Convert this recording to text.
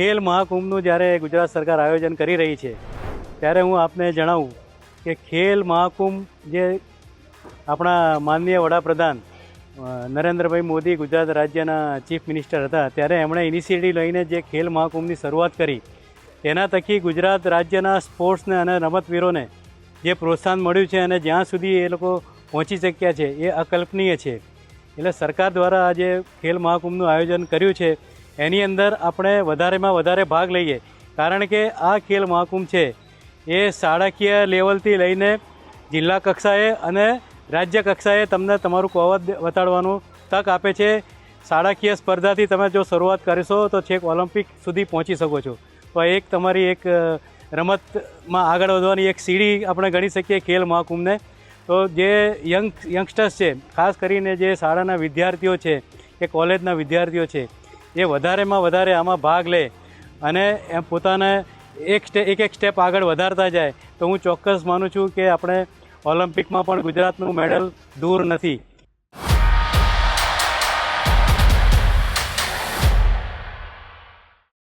ખેલ મહાકુંભનું જ્યારે ગુજરાત સરકાર આયોજન કરી રહી છે, ત્યારે હું આપને જણાવું કે ખેલ મહાકુંભ જે આપણા માનનીય વડાપ્રધાન નરેન્દ્રભાઈ મોદી ગુજરાત રાજ્યના ચીફ મિનિસ્ટર હતા, ત્યારે એમણે ઇનિશિયેટિવ લઈને જે ખેલ મહાકુંભની શરૂઆત કરી, તેના થકી ગુજરાત રાજ્યના સ્પોર્ટ્સને અને રમતવીરોને જે પ્રોત્સાહન મળ્યું છે અને જ્યાં સુધી એ લોકો પહોંચી શક્યા છે, એ અકલ્પનીય છે. એટલે સરકાર દ્વારા આ જે ખેલ મહાકુંભનું આયોજન કર્યું છે એની અંદર આપણે વધારેમાં વધારે ભાગ લઈએ. કારણ કે આ ખેલ મહાકુંભ છે. એ શાળાકીય લેવલથી લઈને જિલ્લા કક્ષાએ અને રાજ્ય કક્ષાએ તમને તમારું કવચ વટાડવાનું તક આપે છે. શાળાકીય સ્પર્ધાથી તમે જો શરૂઆત કરશો તો છેક ઓલિમ્પિક સુધી પહોંચી શકો છો. તો એક તમારી એક રમતમાં આગળ વધવાની એક સીડી આપણે ગણી શકીએ ખેલ મહાકુંભને. તો જે યંગ, યંગસ્ટર્સ છે, ખાસ કરીને જે શાળાના વિદ્યાર્થીઓ છે, કે કોલેજના વિદ્યાર્થીઓ છે એ વધારેમાં વધારે આમાં ભાગ લે અને એમ પોતાને એક સ્ટે એક એક સ્ટેપ આગળ વધારતા જાય, તો હું ચોક્કસ માનું છું કે આપણે ઓલિમ્પિકમાં પણ ગુજરાતનું મેડલ દૂર નથી.